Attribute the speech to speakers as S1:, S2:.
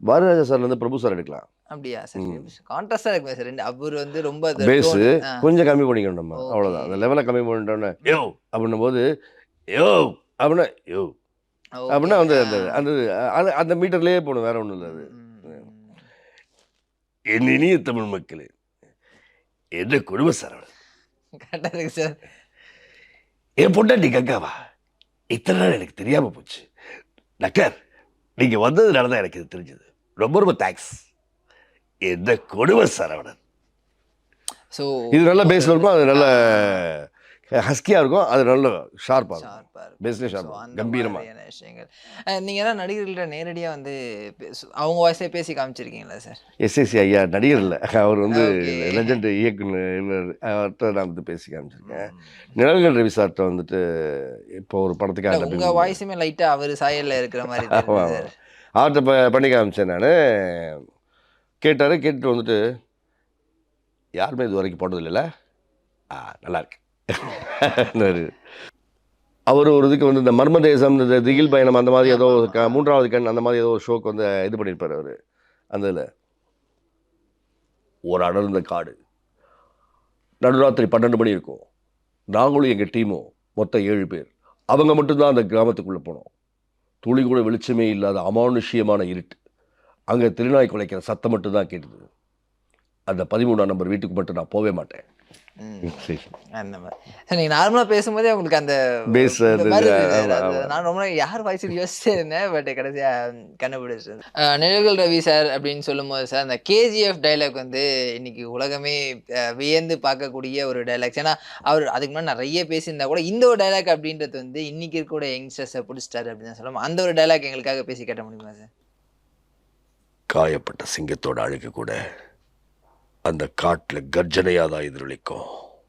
S1: பாரதிராஜா சார்ல இருந்து பிரபு சார் எடுக்கலாம்.
S2: அப்படியா? சார் கான்ட்ராஸ்டா இருக்குமே சார். ரெண்டு அவர் வந்து ரொம்ப
S1: பேஸ். கொஞ்சம் கம்மி பண்ணிக்கணும் நம்ம
S2: Okay.
S1: அவ்வளவுதான். அந்த லெவலை கம்மி பண்ணிட்டோன்னே யோ அப்படின்னும் போது யோ அப்படின்னா யோ அப்படின்னா வந்து அந்த. அந்த அந்த மீட்டர்லயே போகணும். வேற ஒன்றும் இல்லை அது. என் இனிய தமிழ் மக்களே என்ன குடும்ப சரவணன்
S2: கரெக்டா இருக்கு சார்.
S1: என் பொண்டாட்டி கங்காவா? இத்தனை நாள் எனக்கு தெரியாம போச்சு. டாக்டர் நீங்க வந்ததுனால தான் எனக்கு இது தெரிஞ்சது. ரொம்ப ரொம்ப தேங்க்ஸ் என்ன கொடுமை சரவணன்
S2: ஸோ
S1: இது நல்ல பேஸ்ல இருக்கும் அது நல்ல ஹஸ்கியா இருக்கும் அது நல்ல ஷார்ப்பா இருக்கும்.
S2: ஷார்ப்பா இருக்கும்.
S1: பேஸ்லேயே
S2: So,
S1: ஷார்ப்
S2: அந்த
S1: கம்பீரமா.
S2: மாதிரியான விஷயங்கள். அஹ், நீங்க என்ன நடிகர்கள்ட்ட நேரடியா வந்து பேசு- அவங்க வாய்ஸே பேசி காமிச்சிருக்கீங்களா சார்
S1: எஸ்எஸ்சி ஐயா நடிகர் இல்லை. அவர் வந்து. லெஜண்ட் இயக்குனர் அவர்கிட்ட நான் வந்து பேசி காமிச்சிருக்கேன். நிழல்கள் ரவி சார்கிட்ட வந்துட்டு இப்போ ஒரு படத்துக்காக
S2: உங்க
S1: dubbing
S2: வாய்ஸுமே லைட்டா அவர் சாயல்ல இருக்கிற மாதிரி
S1: ஆர்டர் ப பண்ணி காமிச்சேன் நான். கேட்டார் கேட்டுட்டு வந்துட்டு யாருமே இது வரைக்கும் போட்டது ஆ நல்லா இருக்கு. அவர் ஒரு இதுக்கு வந்து இந்த மர்ம தேசம் இந்த திகில் பயணம் அந்த மாதிரி ஏதோ ஒரு க- மூன்றாவது கண் அந்த மாதிரி ஏதோ ஒரு ஷோக்கு வந்து இது பண்ணியிருப்பார் அவர் அந்த இதில். ஒரு அடர்ந்த காடு. நடுராத்திரி பன்னெண்டு மணி இருக்கும். நாங்களும் எங்கள் டீமும் மொத்தம் ஏழு பேர். அவங்க மட்டும்தான் அந்த கிராமத்துக்குள்ளே போனோம். துளி கூட வெளிச்சமே இல்லாத அமானுஷ்யமான இருட்டு. அங்கே திருநாய் குலைக்கிற சத்தம் மட்டும்தான் கேட்டுது. அந்த பதிமூணாம் நம்பர் வீட்டுக்கு மட்டும் நான் போவே மாட்டேன்.
S2: அந்த மாதிரி சார் நீங்க நார்மலா பேசும்போதே உங்களுக்கு அந்த
S1: ஆமா.
S2: நான் ரொம்ப யார் வாய்ஸ் யோசிச்சே இருந்தேன் பட் கடைசியா கண்டுபிடிச்சேன் நிழல்கள் ரவி சார் அப்படின்னு சொல்லும்போது சார் அந்த கேஜிஎஃப் டைலாக் வந்து இன்னைக்கு உலகமே வியந்து பார்க்கக்கூடிய ஒரு டைலாக்ஸ் ஏன்னா அவர் அதுக்கு முன்னாடி நிறைய பேசியிருந்தா கூட இந்த ஒரு டைலாக் அப்படின்றது வந்து இன்னைக்கு இருக்கக்கூடிய யங்ஸ்டர்ஸை பிடிச்சிட்டாரு அப்படின்னு தான் சொல்லலாம் அந்த ஒரு டைலாக் எங்களுக்காக பேசி கேட்ட முடியுமா சார்?
S1: காயப்பட்ட சிங்கத்தோட அழுகு கூட அந்த காட்டில் கர்ஜனையாக தான் எதிரொலிக்கும்.